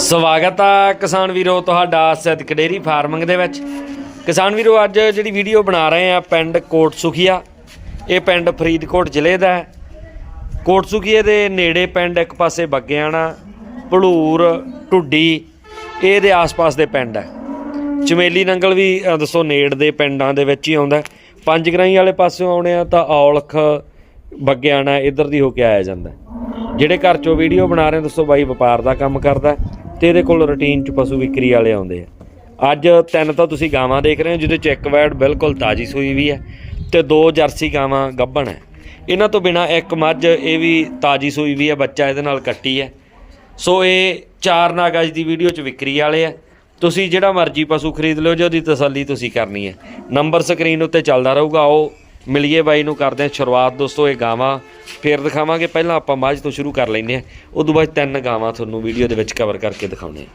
ਸਵਾਗਤ ਆ ਕਿਸਾਨ ਵੀਰੋ ਤੁਹਾਡਾ ਸਿੱਧਕ ਡੇਰੀ ਫਾਰਮਿੰਗ ਦੇ ਵਿੱਚ। ਕਿਸਾਨ ਵੀਰੋ, ਅੱਜ ਜਿਹੜੀ ਵੀਡੀਓ ਬਣਾ ਰਹੇ ਆ ਪਿੰਡ ਕੋਟ ਸੁਖੀਆ ਇਹ ਪਿੰਡ ਫਰੀਦਕੋਟ ਜ਼ਿਲ੍ਹੇ ਦਾ ਹੈ। ਕੋਟ ਸੁਖੀਏ ਦੇ ਨੇੜੇ ਪਿੰਡ ਇੱਕ ਪਾਸੇ ਬੱਗਿਆਣਾ, ਭਲੂਰ, ਢੁੱਡੀ, ਇਹ ਦੇ ਆਸ-ਪਾਸ ਦੇ ਪਿੰਡ ਹੈ। ਚਮੇਲੀ ਨੰਗਲ ਵੀ ਦੱਸੋ ਨੇੜ ਦੇ ਪਿੰਡਾਂ ਦੇ ਵਿੱਚ ਹੀ ਆਉਂਦਾ ਪੰਜ ਗਰਾਈ ਵਾਲੇ ਪਾਸਿਓਂ ਆਉਣੇ ਆ ਤਾਂ ਔਲਖ, ਬੱਗਿਆਣਾ, ਇੱਧਰ ਦੀ ਹੋ ਕੇ ਆਇਆ ਜਾਂਦਾ ਜਿਹੜੇ ਘਰ ਚੋਂ ਵੀਡੀਓ ਬਣਾ ਰਹੇ ਦੱਸੋ ਬਾਈ ਵਪਾਰ ਦਾ ਕੰਮ ਕਰਦਾ ਹੈ ਇਹਦੇ ਕੋਲ ਰੁਟੀਨ ਚ ਪਸ਼ੂ ਵਿਕਰੀ ਵਾਲੇ ਆਉਂਦੇ ਆ। ਅੱਜ ਤਿੰਨ ਤਾਂ ਤੁਸੀਂ ਗਾਵਾਂ ਦੇਖ ਰਹੇ ਹੋ, ਜਿਹਦੇ ਚ ਇੱਕ ਵੈੜ ਬਿਲਕੁਲ ਤਾਜੀ ਸੂਈ ਵੀ ਹੈ ਤੇ ਦੋ ਜਰਸੀ ਗਾਵਾਂ ਗੱਭਣ ਹੈ। ਇਹਨਾਂ ਤੋਂ ਬਿਨਾ ਇੱਕ ਮੱਝ, ਇਹ ਵੀ ਤਾਜੀ ਸੂਈ ਵੀ ਹੈ, ਬੱਚਾ ਇਹਦੇ ਨਾਲ ਕੱਟੀ ਹੈ। ਸੋ ਇਹ ਚਾਰ ਨਾਗ ਅੱਜ ਦੀ ਵੀਡੀਓ ਚ ਵਿਕਰੀ ਵਾਲੇ ਆ। ਤੁਸੀਂ ਜਿਹੜਾ ਮਰਜ਼ੀ ਪਸ਼ੂ ਖਰੀਦ ਲਿਓ ਜੇ ਉਹਦੀ ਤਸੱਲੀ ਤੁਸੀਂ ਕਰਨੀ ਹੈ। ਨੰਬਰ ਸਕਰੀਨ ਉੱਤੇ ਚੱਲਦਾ ਰਹੂਗਾ ਉਹ ਮਿਲੀਏ ਬਾਈ ਨੂੰ ਕਰਦੇ ਹਾਂ ਸ਼ੁਰੂਆਤ ਦੋਸਤੋ ਇਹ ਗਾਵਾਂ। ਫੇਰ ਦਿਖਾਵਾਂਗੇ ਪਹਿਲਾਂ ਆਪਾਂ ਮੱਝ ਤੋਂ ਸ਼ੁਰੂ ਕਰ ਲੈਂਦੇ ਹਾਂ। ਉਦੋਂ ਬਾਅਦ ਤਿੰਨ ਗਾਵਾਂ ਤੁਹਾਨੂੰ ਵੀਡੀਓ ਦੇ ਵਿੱਚ ਕਵਰ ਕਰਕੇ ਦਿਖਾਉਣੇ ਆ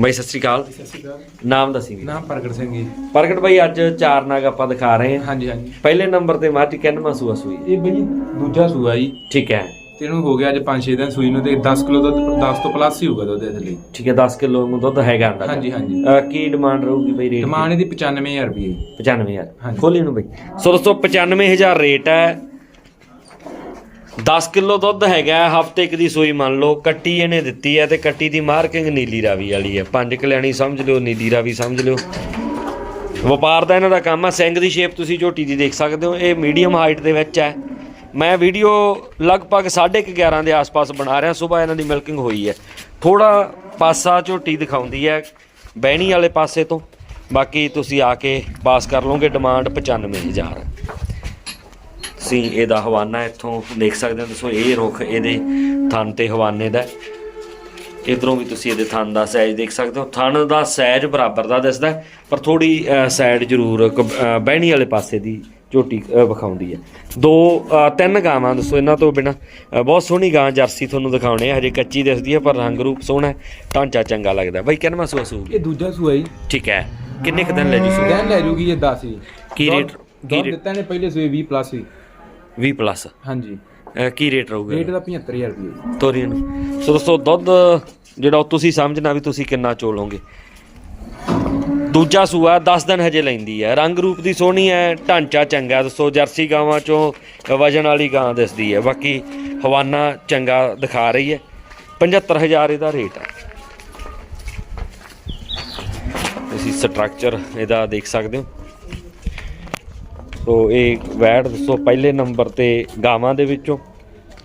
ਬਾਈ ਸਤਿ ਸ੍ਰੀ ਅਕਾਲ। ਸਤਿ ਸ਼੍ਰੀ ਅਕਾਲ। ਨਾਮ ਦੱਸੀ ਨਾਮ ਪ੍ਰਗਟ ਸਿੰਘ ਜੀ। ਪ੍ਰਗਟ ਬਾਈ ਅੱਜ ਚਾਰ ਨਾਗ ਆਪਾਂ ਦਿਖਾ ਰਹੇ ਹਾਂ। ਹਾਂਜੀ ਹਾਂਜੀ। ਪਹਿਲੇ ਨੰਬਰ ਤੇ ਮੱਝ ਕਿੰਨਵਾਂ ਸੂਆ ਸੂਈ? ਇਹ ਬਈ ਦੂਜਾ ਸੂਆ ਜੀ। ਠੀਕ ਹੈ। ਤੇ ਇਹਨੂੰ ਹੋ ਗਿਆ ਅੱਜ 5-6 ਦਿਨ ਸੂਈ ਨੂੰ ਤੇ 10 ਕਿਲੋ ਦੁੱਧ 10 ਤੋਂ ਪਲੱਸ ਹੀ ਹੋਊਗਾ ਦੁੱਧ ਇਹਦੇ ਲਈ। ਠੀਕ ਹੈ 10 ਕਿਲੋ ਨੂੰ ਦੁੱਧ ਹੈਗਾ ਅੰਡਾ ਹਾਂਜੀ ਹਾਂਜੀ। ਕੀ ਡਿਮਾਂਡ ਰਹੂਗੀ ਬਈ ਰੇਟ ਡਿਮਾਂਡ ਇਹਦੀ 95000 ਰੁਪਏ। ਜੀ 95000 ਹਾਂਜੀ। ਖੋਲੀ ਨੂੰ ਬਈ। ਸੋ ਦੋਸਤੋ 95000 ਰੇਟ ਹੈ। 10 ਕਿਲੋ ਦੁੱਧ ਹੈਗਾ ਹਫ਼ਤੇ ਇੱਕ ਦੀ ਸੂਈ ਮੰਨ ਲਓ ਕੱਟੀ ਇਹਨੇ ਦਿੱਤੀ ਹੈ ਤੇ ਕੱਟੀ ਦੀ ਮਾਰਕਿੰਗ ਨੀਲੀ ਰਾਵੀ ਵਾਲੀ ਹੈ। ਪੰਜ ਕਲਿਆਣੀ ਸਮਝ ਲਿਓ ਨੀਲੀ ਰਾਵੀ ਸਮਝ ਲਿਓ। ਵਪਾਰ ਦਾ ਇਹਨਾਂ ਦਾ ਕੰਮ ਆ ਸਿੰਘ ਦੀ ਸ਼ੇਪ ਤੁਸੀਂ ਝੋਟੀ ਦੀ ਦੇਖ ਸਕਦੇ ਹੋ ਇਹ ਮੀਡੀਅਮ ਹਾਈਟ ਦੇ ਵਿੱਚ ਹੈ। ਮੈਂ ਵੀਡੀਓ ਲਗਭਗ 11:30 ਦੇ ਆਸ-ਪਾਸ ਬਣਾ ਰਿਹਾ ਸਵੇਰ ਇਹਨਾਂ ਦੀ ਮਿਲਕਿੰਗ ਹੋਈ ਹੈ। ਥੋੜਾ ਪਾਸਾ ਝੋਟੀ ਦਿਖਾਉਂਦੀ ਹੈ ਬਹਿਣੀ ਵਾਲੇ ਪਾਸੇ ਤੋਂ। ਬਾਕੀ ਤੁਸੀਂ ਆ ਕੇ ਪਾਸ ਕਰ ਲਓਗੇ ਡਿਮਾਂਡ 95000 ਤੁਸੀਂ ਇਹਦਾ ਹਵਾਨਾ ਇੱਥੋਂ ਦੇਖ ਸਕਦੇ ਹੋ ਦੱਸੋ ਇਹ ਰੁੱਖ ਇਹਦੇ ਥਣ ਤੇ ਹਵਾਨੇ ਦਾ ਹੈ। ਇਧਰੋਂ ਵੀ ਤੁਸੀਂ ਇਹਦੇ ਥਣ ਦਾ ਸਾਈਜ਼ ਦੇਖ ਸਕਦੇ ਹੋ। ਥਣ ਦਾ ਸਾਈਜ਼ ਬਰਾਬਰ ਦਾ ਦਿਸਦਾ ਪਰ ਥੋੜੀ ਸਾਈਡ ਜ਼ਰੂਰ ਕ- ਅਹ, ਬਹਿਣੀ ਵਾਲੇ ਪਾਸੇ ਦੀ ਝੋਟੀ ਵਿਖਾਉਂਦੀ ਹੈ। ਦੋ ਤਿੰਨ ਗਾਵਾਂ ਦੱਸੋ ਇਹਨਾਂ ਤੋਂ ਬਿਨਾ। ਬਹੁਤ ਸੋਹਣੀ ਗਾਂ ਜਰਸੀ ਤੁਹਾਨੂੰ ਦਿਖਾਉਣੇ ਆ। ਹਜੇ ਕੱਚੀ ਦਿਸਦੀ ਹੈ ਪਰ ਰੰਗ ਰੂਪ ਸੋਹਣਾ ਢਾਂਚਾ ਚੰਗਾ ਲੱਗਦਾ। ਬਾਈ ਕਿੰਨਵਾਂ ਸੂਆ ਸੂ? ਇਹ ਦੂਜਾ ਸੂਆ ਜੀ। ਠੀਕ ਹੈ। ਕਿੰਨੇ ਕੁ ਦਿਨ ਲੈ ਜੀ ਸੂ ਦਿਨ ਲੈ ਜੂਗੀ ਇਹ 10 ਜੀ ਕੀ ਰੇਟ- ਕੀ ਰੇਟ? ਦਿੱਤਾ ਨੇ ਪਹਿਲੇ ਸੂਏ 20 ਪਲੱਸ ਹੀ। 20 ਪਲੱਸ ਹਾਂਜੀ। ਕੀ ਰੇਟ ਰਹੂਗਾ ਰੇਟ ਦਾ 75000 ਰੁਪਏ ਤੋਰੀਆਂ ਨੂੰ। ਸੋ ਦੋਸਤੋ ਦੁੱਧ ਜਿਹੜਾ ਤੁਸੀਂ ਸਮਝਣਾ ਵੀ ਤੁਸੀਂ ਕਿੰਨਾ ਚੋਲੋਗੇ। ਦੂਜਾ ਸੂਆ 10 ਦਿਨ ਹਜੇ ਲੈਂਦੀ ਹੈ। ਰੰਗ ਰੂਪ ਦੀ ਸੋਹਣੀ ਹੈ, ਢਾਂਚਾ ਚੰਗਾ, ਦੱਸੋ ਜਰਸੀ ਗਾਵਾਂ ਚੋਂ ਵਜਨ ਵਾਲੀ ਗਾਂ ਦਿਸਦੀ ਹੈ। ਬਾਕੀ ਹਵਾਨਾ ਚੰਗਾ ਦਿਖਾ ਰਹੀ ਹੈ। 75000 ਇਹਦਾ ਰੇਟ ਹੈ ਤੁਸੀਂ ਸਟਰਕਚਰ ਇਹਦਾ ਦੇਖ ਸਕਦੇ ਹੋ। ਸੋ ਇਹ ਵੈਟ ਦੱਸੋ, ਪਹਿਲੇ ਨੰਬਰ ਤੇ ਗਾਵਾਂ ਦੇ ਵਿੱਚੋਂ।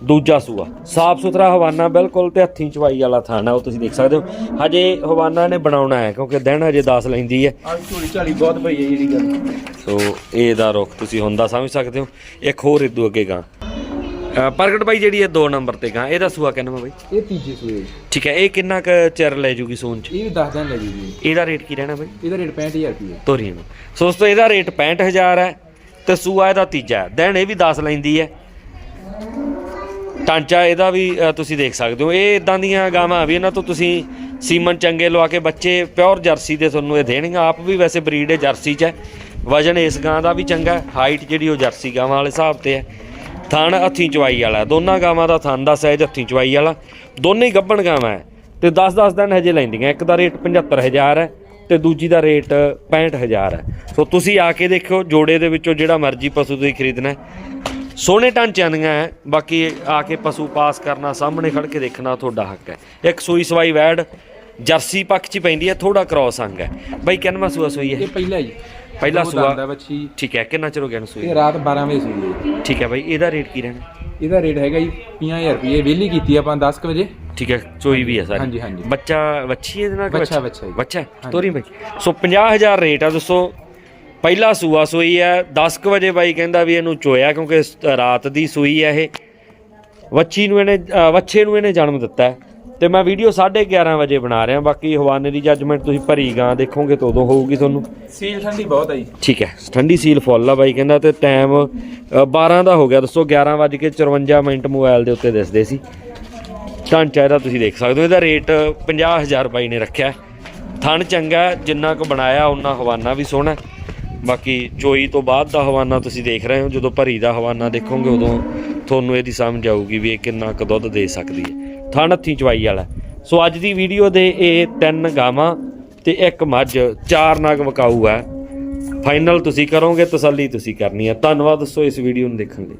ਦੂਜਾ ਸੂਆ। ਸਾਫ਼ ਸੁਥਰਾ ਹਵਾਨਾ ਬਿਲਕੁਲ ਤੇ ਹੱਥੀਂ ਚਵਾਈ ਵਾਲਾ ਥਾਣਾ ਉਹ ਤੁਸੀਂ ਦੇਖ ਸਕਦੇ ਹੋ। ਹਜੇ ਹਵਾਨਾ ਨੇ ਬਣਾਉਣਾ ਹੈ ਕਿਉਂਕਿ ਦਿਨ ਹਜੇ 10 ਲੈਂਦੀ ਹੈ। ਝੋਲੀ ਝਾਲੀ ਬਹੁਤ ਪਈ ਹੈ ਜਿਹੜੀ ਗੱਲ। ਸੋ ਇਹਦਾ ਰੁਖ ਤੁਸੀਂ ਹੁੰਦਾ ਸਮਝ ਸਕਦੇ ਹੋ। ਇੱਕ ਹੋਰ ਇਦੋਂ ਅੱਗੇ ਗਾਂ। ਪ੍ਰਗਟ ਬਾਈ ਜਿਹੜੀ ਹੈ 2 ਨੰਬਰ ਤੇ ਗਾਂ ਇਹਦਾ ਸੂਆ ਕਿੰਨਾ ਬਾਈ? ਇਹ ਤੀਜੇ ਸੂਏ। ਠੀਕ ਹੈ ਇਹ ਕਿੰਨਾ ਕੁ ਚਿਰ ਲੈ ਜੂਗੀ ਸੂਨ ਚ? ਇਹ ਵੀ 10 ਦਿਨ ਲੈ ਜੂਗੀ। ਇਹਦਾ ਰੇਟ ਕੀ ਰਹਿਣਾ ਬਾਈ? ਇਹਦਾ ਰੇਟ 65000 ਰੁਪਏ ਤੋਰੀਆਂ ਨੂੰ। ਸੋ ਦੋਸਤੋ ਇਹਦਾ ਰੇਟ 65000 ਹੈ ਤੇ ਸੂਆ ਇਹਦਾ ਤੀਜਾ ਹੈ। ਦਿਨ ਇਹ ਵੀ 10 ਲੈਂਦੀ ਹੈ। ਢਾਂਚਾ ਇਹਦਾ ਵੀ ਤੁਸੀਂ ਦੇਖ ਸਕਦੇ ਹੋ। ਇਹ ਇਦਾਂ ਦੀਆਂ ਗਾਵਾਂ ਵੀ ਇਹਨਾਂ ਤੋਂ ਤੁਸੀਂ ਸੀਮਨ ਚੰਗੇ ਲਵਾ ਕੇ ਬੱਚੇ ਪਿਓਰ ਜਰਸੀ ਦੇ ਤੁਹਾਨੂੰ ਇਹ ਦੇਣਗੇ। ਆਪ ਵੀ ਵੈਸੇ ਬਰੀਡ ਹੈ, ਜਰਸੀ ਚ ਹੈ। ਵਜਨ ਇਸ ਗਾਂ ਦਾ ਵੀ ਚੰਗਾ ਹਾਈਟ ਜਿਹੜੀ ਉਹ ਜਰਸੀ ਗਾਵਾਂ ਵਾਲੇ ਹਿਸਾਬ ਤੇ ਹੈ। ਥਣ ਹੱਥੀਂ ਚਵਾਈ ਵਾਲਾ। ਦੋਨਾਂ ਗਾਵਾਂ ਦਾ ਥਣ ਦਾ ਸਾਈਜ਼ ਹੱਥੀਂ ਚਵਾਈ ਵਾਲਾ। ਦੋਨੇ ਹੀ ਗੱਭਣ ਗਾਵਾਂ ਹੈ। ਤੇ 10-10 ਦਿਨ ਹਜੇ ਲੈਂਦੀਆਂ। ਇੱਕ ਦਾ ਰੇਟ 75000 ਹੈ ਤੇ ਦੂਜੀ ਦਾ ਰੇਟ 65000 ਹੈ। ਸੋ ਤੁਸੀਂ ਆ ਕੇ ਦੇਖਿਓ, ਜੋੜੇ ਦੇ ਵਿੱਚੋਂ ਜਿਹੜਾ ਮਰਜ਼ੀ ਪਸ਼ੂ ਤੁਸੀਂ ਖਰੀਦਣਾ ਸੋਹਣੇ ਢਾਂਚਿਆਂ ਦੀਆਂ ਹੈ। ਬਾਕੀ ਆ ਕੇ ਪਸ਼ੂ ਪਾਸ ਕਰਨਾ ਸਾਹਮਣੇ ਖੜ ਕੇ ਦੇਖਣਾ ਤੁਹਾਡਾ ਹੱਕ ਹੈ। ਇੱਕ ਸੂਈ ਸਵਾਈ ਵੈੜ ਜਰਸੀ ਪੱਖ 'ਚ ਪੈਂਦੀ ਹੈ ਥੋੜਾ ਕ੍ਰਾਸ ਅੰਗ ਹੈ। ਬਾਈ ਕਿੰਨਵਾਂ ਸੂਆ ਸੂਈ ਹੈ? ਇਹ ਪਹਿਲਾ ਜੀ ਪਹਿਲਾ ਦੋ ਸੂਆ। ਬੱਚੀ ਠੀਕ ਹੈ ਕਿੰਨਾ ਚਿਰ ਹੋ ਗਿਆ ਨੂੰ ਸੂਈ ਇਹ ਰਾਤ 12 ਵਜੇ ਸੂਈ ਹੈ। ਠੀਕ ਹੈ ਬਾਈ ਇਹਦਾ ਰੇਟ ਕੀ ਰਹਿਣਾ? ਇਹਦਾ ਰੇਟ ਹੈਗਾ ਜੀ 50000 ਰੁਪਏ ਵਿਹਲੀ ਕੀਤੀ ਆਪਾਂ 10 ਕੁ ਵਜੇ। ਠੀਕ ਹੈ ਚੋਈ ਵੀ ਹੈ ਸਾਰੀ। ਹਾਂਜੀ, ਹਾਂਜੀ। ਬੱਚਾ ਵੱਛੀ ਇਹਦੇ ਨਾਲ ਕਿ ਬੱਚਾ, ਬੱਚਾ ਜੀ। ਬੱਚਾ ਤੋਰੀ ਬਾਈ। ਸੋ 50000 ਰੇਟ ਆ ਦੋਸਤੋ ਪਹਿਲਾ ਸੂਆ ਸੂਈ ਹੈ 10 ਕੁ ਵਜੇ ਬਾਈ ਕਹਿੰਦਾ ਵੀ ਇਹਨੂੰ ਚੋਇਆ ਕਿਉਂਕਿ ਰਾਤ ਦੀ ਸੂਈ ਹੈ ਇਹ। ਵੱਛੀ ਨੂੰ ਇਹਨੇ ਵੱਛੇ ਨੂੰ ਇਹਨੇ ਜਨਮ ਦਿੱਤਾ ਤੇ ਮੈਂ ਵੀਡੀਓ 11:30 ਵਜੇ ਬਣਾ ਰਿਹਾ ਬਾਕੀ ਹਵਾਨੇ ਦੀ ਜੱਜਮੈਂਟ ਤੁਸੀਂ ਭਰੀ ਗਾਂ ਦੇਖੋਗੇ ਤਾਂ ਉਦੋਂ ਹੋਊਗੀ ਤੁਹਾਨੂੰ। ਸੀਲ ਠੰਡੀ ਬਹੁਤ ਆ ਜੀ। ਠੀਕ ਹੈ ਠੰਡੀ ਸੀਲ ਫੁੱਲ ਆ ਬਾਈ ਕਹਿੰਦਾ ਤੇ ਟਾਈਮ 12 ਦਾ ਹੋ ਗਿਆ। ਦੱਸੋ 11:54 ਮਿੰਟ ਮੋਬਾਈਲ ਦੇ ਉੱਤੇ ਦਿਸਦੇ ਸੀ। ਢਾਂਚਾ ਇਹਦਾ ਤੁਸੀਂ ਦੇਖ ਸਕਦੇ ਹੋ ਇਹਦਾ ਰੇਟ 50000 ਬਾਈ ਨੇ ਰੱਖਿਆ। ਥਣ ਚੰਗਾ ਜਿੰਨਾ ਕੁ ਬਣਾਇਆ ਉਹਨਾਂ ਹਵਾਨਾ ਵੀ ਸੋਹਣਾ। ਬਾਕੀ ਚੋਈ ਤੋਂ ਬਾਅਦ ਦਾ ਹਵਾਨਾ ਤੁਸੀਂ ਦੇਖ ਰਹੇ ਹੋ, ਜਦੋਂ ਭਰੀ ਦਾ ਹਵਾਨਾ ਦੇਖੋਗੇ ਉਦੋਂ ਤੁਹਾਨੂੰ ਇਹਦੀ ਸਮਝ ਆਊਗੀ ਵੀ ਇਹ ਕਿੰਨਾ ਕੁ ਦੁੱਧ ਦੇ ਸਕਦੀ ਹੈ। ਥਣ ਹੱਥੀ ਚਵਾਈ ਵਾਲਾ। ਸੋ ਅੱਜ ਦੀ ਵੀਡੀਓ ਦੇ ਇਹ ਤਿੰਨ ਗਾਵਾਂ ਤੇ ਇੱਕ ਮੱਝ, ਚਾਰ ਨਾਗ ਵਕਾਊ ਹੈ। ਫਾਈਨਲ ਤੁਸੀਂ ਕਰੋਗੇ, ਤਸੱਲੀ ਤੁਸੀਂ ਕਰਨੀ ਹੈ। ਧੰਨਵਾਦ ਦੱਸੋ ਇਸ ਵੀਡੀਓ ਨੂੰ ਦੇਖਣ ਲਈ।